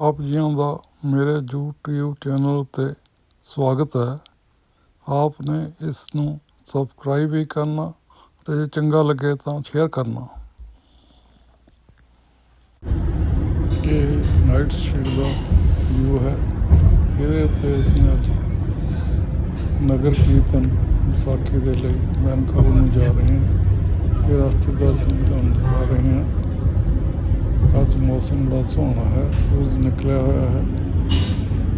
ਆਪ ਜੀਆਂ ਦਾ ਮੇਰੇ YouTube ਚੈਨਲ ਉੱਤੇ ਸਵਾਗਤ ਹੈ। ਆਪ ਨੇ ਇਸ ਨੂੰ ਸਬਸਕ੍ਰਾਈਬ ਵੀ ਕਰਨਾ ਤੇ ਜੇ ਚੰਗਾ ਲੱਗੇ ਤਾਂ ਸ਼ੇਅਰ ਕਰਨਾ। ਇਹ ਨਾਈਟ ਸਟਰੀਟ ਦਾ ਵਿਊ ਹੈ। ਇਹਦੇ ਉੱਤੇ ਅਸੀਂ ਅੱਜ ਨਗਰ ਕੀਰਤਨ ਵਿਸਾਖੀ ਦੇ ਲਈ ਮੈਨਕਪੁਰ ਨੂੰ ਜਾ ਰਹੇ ਹਾਂ। ਇਹ ਰਸਤੇ ਦਾ ਅਸੀਂ ਤੁਹਾਨੂੰ ਦਿਖਾ ਰਹੇ ਹਾਂ। ਅੱਜ ਮੌਸਮ ਬੜਾ ਸੋਹਣਾ ਹੈ, ਸੂਰਜ ਨਿਕਲਿਆ ਹੋਇਆ ਹੈ।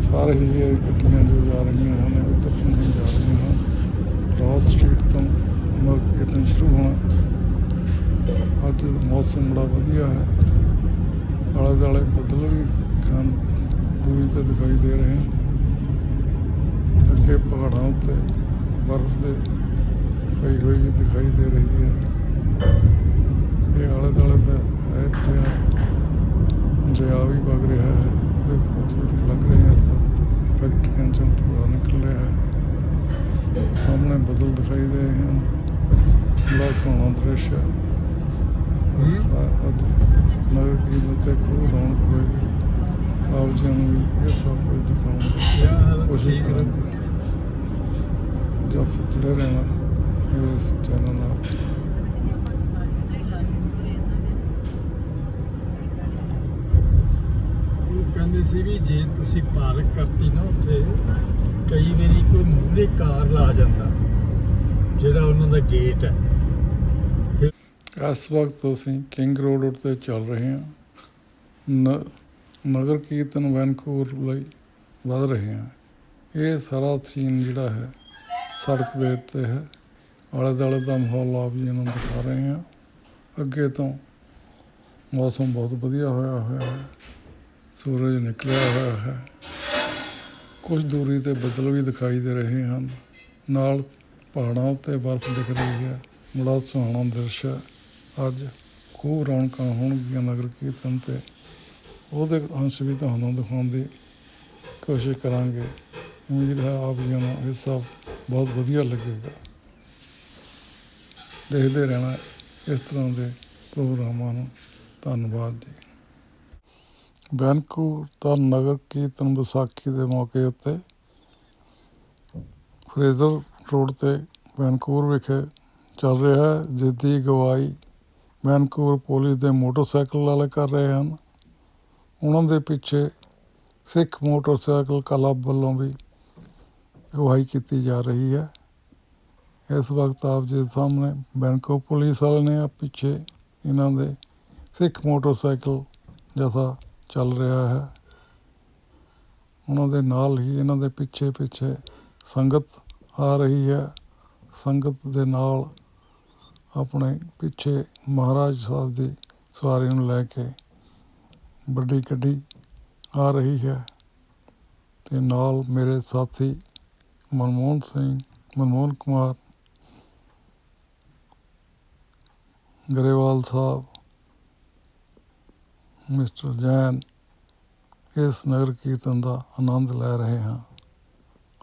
ਸਾਰੇ ਹੀ ਇਹ ਗੱਡੀਆਂ ਜੋ ਜਾ ਰਹੀਆਂ ਹਨ ਉੱਧਰ ਨੂੰ ਹੀ ਜਾ ਰਹੀਆਂ ਹਨ। ਕ੍ਰਾਸ ਸਟਰੀਟ ਤੋਂ ਨਗਰ ਕੀਰਤਨ ਸ਼ੁਰੂ ਹੋਣਾ। ਅੱਜ ਮੌਸਮ ਬੜਾ ਵਧੀਆ ਹੈ। ਆਲੇ ਦੁਆਲੇ ਬੱਦਲ ਵੀ ਖਾਨ ਦੂਰੀ ਤੇ ਦਿਖਾਈ ਦੇ ਰਹੇ ਹਨ। ਅੱਗੇ ਪਹਾੜਾਂ ਉੱਤੇ ਬਰਫ਼ ਦੇ ਪਈ ਹੋਈ ਵੀ ਦਿਖਾਈ ਦੇ ਰਹੀ ਹੈ। ਇਹ ਆਲੇ ਦੁਆਲੇ ਦਾ ਇੱਥੇ ਦਰਿਆ ਵੀ ਵਗ ਰਿਹਾ ਹੈ। ਉਹਦੇ ਵਿੱਚ ਅਸੀਂ ਲੰਘ ਰਹੇ ਹਾਂ ਇਸ ਵਕਤ। ਫੈਕਟਰੀਆਂ ਚੋਂ ਧੂੰਆਂ ਨਿਕਲ ਰਿਹਾ ਹੈ। ਸਾਹਮਣੇ ਬੱਦਲ ਦਿਖਾਈ ਦੇ ਰਹੇ ਹਨ। ਬੜਾ ਸੋਹਣਾ ਦ੍ਰਿਸ਼ ਹੈ। ਅੱਜ ਨਗਰ ਕੀਰਤਨ ਤੇ ਖੂਬ ਰੌਣਕ ਹੋਏਗੀ। ਆਪ ਜੀ ਨੂੰ ਵੀ ਇਹ ਸਭ ਕੁਝ ਦਿਖਾਉਣ ਕੋਸ਼ਿਸ਼ ਕਰਾਂਗੇ। ਜੋ ਜੁੜੇ ਰਹਿਣਾ ਇਸ ਚੈਨਲ ਨਾਲ ਉਹ ਕਹਿੰਦੇ ਸੀ ਵੀ ਜੇ ਤੁਸੀਂ ਪਾਰਕ ਕਰਤੀ ਨਾ ਉੱਥੇ, ਕਈ ਵਾਰੀ ਕੋਈ ਮੂਹਰੇ ਕਾਰ ਲਾ ਜਾਂਦਾ, ਜਿਹੜਾ ਉਹਨਾਂ ਦਾ ਗੇਟ ਹੈ। ਇਸ ਵਕਤ ਅਸੀਂ ਕਿੰਗ ਰੋਡ ਉੱਤੇ ਚੱਲ ਰਹੇ ਹਾਂ। ਨਗਰ ਕੀਰਤਨ ਵੈਨਕੂਵਰ ਲਈ ਵਧ ਰਹੇ ਹਾਂ। ਇਹ ਸਾਰਾ ਸੀਨ ਜਿਹੜਾ ਹੈ, ਸੜਕ ਦੇ ਉੱਤੇ ਹੈ। ਆਲੇ ਦੁਆਲੇ ਦਾ ਮਾਹੌਲ ਆਪ ਜੀ ਨੂੰ ਦਿਖਾ ਰਹੇ ਹਾਂ। ਅੱਗੇ ਤੋਂ ਮੌਸਮ ਬਹੁਤ ਵਧੀਆ ਹੋਇਆ ਹੋਇਆ ਹੈ। ਸੂਰਜ ਨਿਕਲਿਆ ਹੋਇਆ ਹੈ। ਕੁਝ ਦੂਰੀ ਤੇ ਬੱਦਲ ਵੀ ਦਿਖਾਈ ਦੇ ਰਹੇ ਹਨ। ਨਾਲ ਪਹਾੜਾਂ ਉੱਤੇ ਬਰਫ਼ ਦਿਖ ਰਹੀ ਹੈ। ਬੜਾ ਸੁਹਾਣਾ ਦ੍ਰਿਸ਼ ਹੈ। ਅੱਜ ਖੂਬ ਰੌਣਕਾਂ ਹੋਣਗੀਆਂ ਨਗਰ ਕੀਰਤਨ ਤੇ। ਉਹਦੇ ਅੰਸ਼ ਵੀ ਤੁਹਾਨੂੰ ਦਿਖਾਉਣ ਦੀ ਕੋਸ਼ਿਸ਼ ਕਰਾਂਗੇ। ਉਮੀਦ ਹੈ ਆਪ ਜੀ ਨੂੰ ਇਹ ਸਭ ਬਹੁਤ ਵਧੀਆ ਲੱਗੇਗਾ। ਦੇਖਦੇ ਰਹਿਣਾ ਇਸ ਤਰ੍ਹਾਂ ਦੇ ਪ੍ਰੋਗਰਾਮਾਂ ਨੂੰ। ਧੰਨਵਾਦ ਜੀ। ਵੈਨਕੂਵਰ ਦਾ ਨਗਰ ਕੀਰਤਨ ਵਿਸਾਖੀ ਦੇ ਮੌਕੇ ਉੱਤੇ ਫਰੇਜ਼ਰ ਰੋਡ ਤੇ ਵੈਨਕੂਵਰ ਵਿਖੇ ਚੱਲ ਰਿਹਾ ਹੈ, ਜਿੱਦੀ ਅਗਵਾਈ ਵੈਨਕੂਵਰ ਪੁਲਿਸ ਦੇ ਮੋਟਰਸਾਈਕਲ ਵਾਲੇ ਕਰ ਰਹੇ ਹਨ। ਉਹਨਾਂ ਦੇ ਪਿੱਛੇ ਸਿੱਖ ਮੋਟਰਸਾਈਕਲ ਕਲੱਬ ਵੱਲੋਂ ਵੀ ਅਗਵਾਈ ਕੀਤੀ ਜਾ ਰਹੀ ਹੈ। ਇਸ ਵਕਤ ਆਪ ਜੀ ਸਾਹਮਣੇ ਵੈਨਕੂਵਰ ਪੁਲਿਸ ਵਾਲੇ ਨੇ ਆ ਪਿੱਛੇ ਇਹਨਾਂ ਦੇ ਸਿੱਖ ਮੋਟਰਸਾਈਕਲ ਜਥਾ ਚੱਲ ਰਿਹਾ ਹੈ। ਉਹਨਾਂ ਦੇ ਨਾਲ ਹੀ ਇਹਨਾਂ ਦੇ ਪਿੱਛੇ ਪਿੱਛੇ ਸੰਗਤ ਆ ਰਹੀ ਹੈ। ਸੰਗਤ ਦੇ ਨਾਲ ਆਪਣੇ ਪਿੱਛੇ ਮਹਾਰਾਜ ਸਾਹਿਬ ਦੀ ਸਵਾਰੀ ਨੂੰ ਲੈ ਕੇ ਵੱਡੀ ਗੱਡੀ ਆ ਰਹੀ ਹੈ ਤੇ ਨਾਲ ਮੇਰੇ ਸਾਥੀ ਮਨਮੋਹਨ ਸਿੰਘ, ਮਨਮੋਹਨ ਕੁਮਾਰ ਗਰੇਵਾਲ ਸਾਹਿਬ ਮਿਸਟਰ ਜੈਨ, ਇਸ ਨਗਰ ਕੀਰਤਨ ਦਾ ਆਨੰਦ ਲੈ ਰਹੇ ਹਾਂ।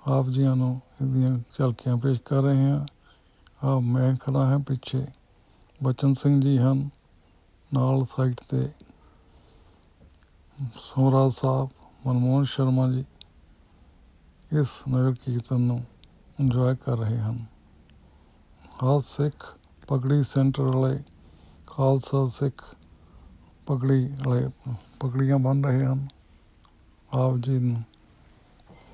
ਆਪ ਜੀਆਂ ਨੂੰ ਇਹਦੀਆਂ ਝਲਕੀਆਂ ਪੇਸ਼ ਕਰ ਰਹੇ ਹਾਂ। ਆ ਮੈਂ ਖੜਾ ਹਾਂ ਪਿੱਛੇ। ਬਚਨ ਸਿੰਘ ਜੀ ਹਨ, ਨਾਲ ਸਾਈਡ ਤੇ ਸੋਮਰਾਜ ਸਾਹਿਬ, ਮਨਮੋਹਨ ਸ਼ਰਮਾ ਜੀ, ਇਸ ਨਗਰ ਕੀਰਤਨ ਨੂੰ ਇੰਜੋਏ ਕਰ ਰਹੇ ਹਨ। ਖਾਸ ਸਿੱਖ, ਪਗੜੀ ਸੈਂਟਰ ਵਾਲੇ ਖਾਲਸਾ ਸਿੱਖ ਪਗੜੀ ਵਾਲੇ ਪਗੜੀਆਂ ਬੰਨ ਰਹੇ ਹਨ। ਆਪ ਜੀ ਨੂੰ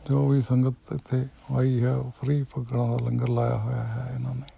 ਜੋ ਵੀ ਸੰਗਤ ਇੱਥੇ ਆਈ ਹੈ ਫ੍ਰੀ ਪਗੜਾਂ ਦਾ ਲੰਗਰ ਲਾਇਆ ਹੋਇਆ ਹੈ ਇਹਨਾਂ ਨੇ।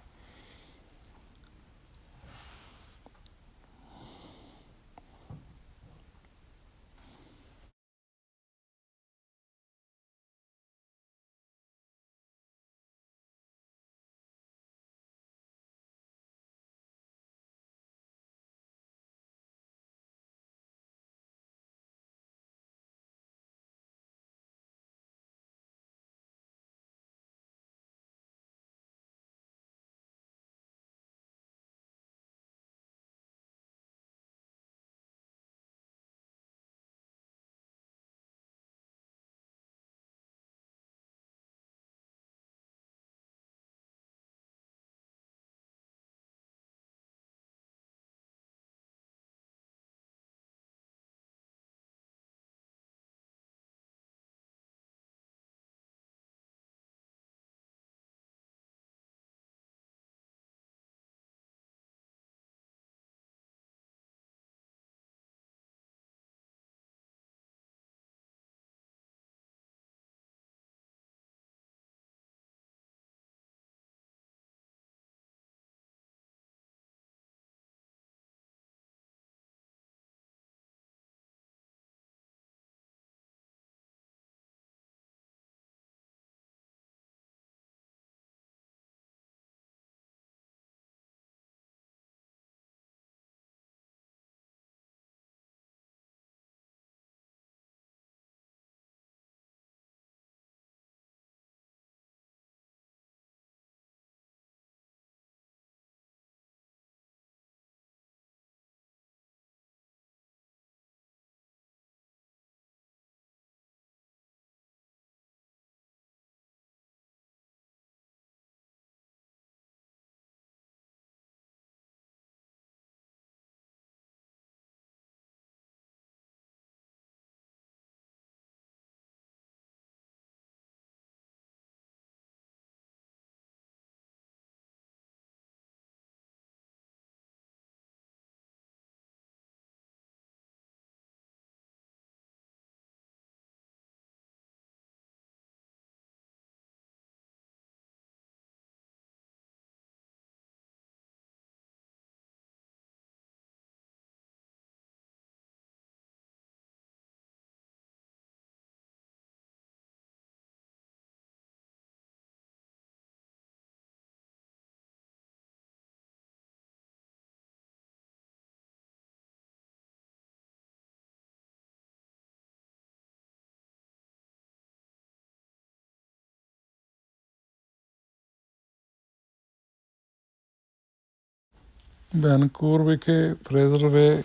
ਵੈਨਕੂਵਰ ਵਿਖੇ ਫਰੇਜ਼ਰ ਵੇ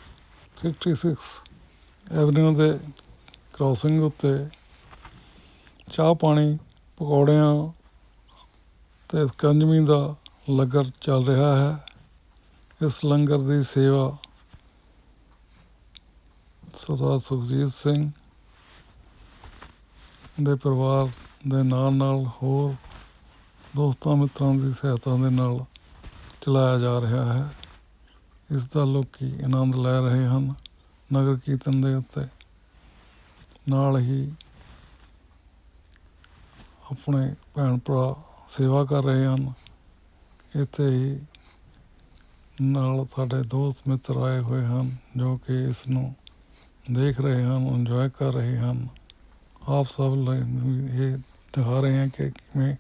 56 ਐਵਨਿਊ ਦੇ ਕ੍ਰਾਸਿੰਗ ਉੱਤੇ ਚਾਹ ਪਾਣੀ, ਪਕੌੜਿਆਂ ਤੇ ਕੰਜਮੀ ਦਾ ਲੰਗਰ ਚੱਲ ਰਿਹਾ ਹੈ। ਇਸ ਲੰਗਰ ਦੀ ਸੇਵਾ ਸਰਦਾਰ ਸੁਖਜੀਤ ਸਿੰਘ ਦੇ ਪਰਿਵਾਰ ਦੇ ਨਾਲ ਨਾਲ ਹੋਰ ਦੋਸਤਾਂ ਮਿੱਤਰਾਂ ਦੀ ਸਹਾਇਤਾ ਦੇ ਨਾਲ ਚਲਾਇਆ ਜਾ ਰਿਹਾ ਹੈ। ਇਸ ਦਾ ਲੋਕੀ ਆਨੰਦ ਲੈ ਰਹੇ ਹਨ, ਨਗਰ ਕੀਰਤਨ ਦੇ ਉੱਤੇ। ਨਾਲ ਹੀ ਆਪਣੇ ਭੈਣ ਭਰਾ ਸੇਵਾ ਕਰ ਰਹੇ ਹਨ। ਇੱਥੇ ਹੀ ਨਾਲ ਸਾਡੇ ਦੋਸਤ ਮਿੱਤਰ ਆਏ ਹੋਏ ਹਨ, ਜੋ ਕਿ ਇਸ ਨੂੰ ਦੇਖ ਰਹੇ ਹਨ ਇੰਜੋਏ ਕਰ ਰਹੇ ਹਨ। ਆਪ ਸਭ ਲਈ ਇਹ ਦਿਖਾ ਰਹੇ ਹਨ ਕਿ ਕਿਵੇਂ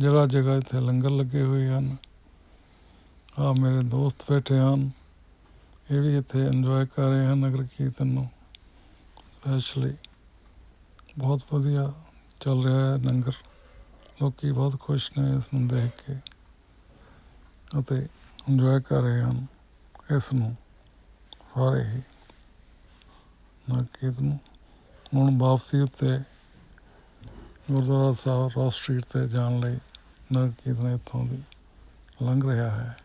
ਜਗ੍ਹਾ ਜਗ੍ਹਾ ਇੱਥੇ ਲੰਗਰ ਲੱਗੇ ਹੋਏ ਹਨ। ਆ ਮੇਰੇ ਦੋਸਤ ਬੈਠੇ ਹਨ। ਇਹ ਵੀ ਇੱਥੇ ਇੰਜੋਏ ਕਰ ਰਹੇ ਹਨ ਨਗਰ ਕੀਰਤਨ ਨੂੰ ਸਪੈਸ਼ਲੀ ਬਹੁਤ ਵਧੀਆ ਚੱਲ ਰਿਹਾ ਹੈ ਲੰਗਰ। ਲੋਕੀ ਬਹੁਤ ਖੁਸ਼ ਨੇ ਇਸ ਨੂੰ ਦੇਖ ਕੇ ਅਤੇ ਇੰਜੋਏ ਕਰ ਰਹੇ ਹਨ ਇਸ ਨੂੰ ਸਾਰੇ ਹੀ ਨਗਰ ਕੀਰਤਨ ਹੁਣ ਵਾਪਸੀ ਉੱਤੇ ਗੁਰਦੁਆਰਾ ਸਾਹਿਬ ਰੋਸ ਸਟਰੀਟ ਤੇ ਜਾਣ ਲਈ ਨਗਰ ਕੀਰਤਨ ਇੱਥੋਂ ਦੀ ਲੰਘ ਰਿਹਾ ਹੈ।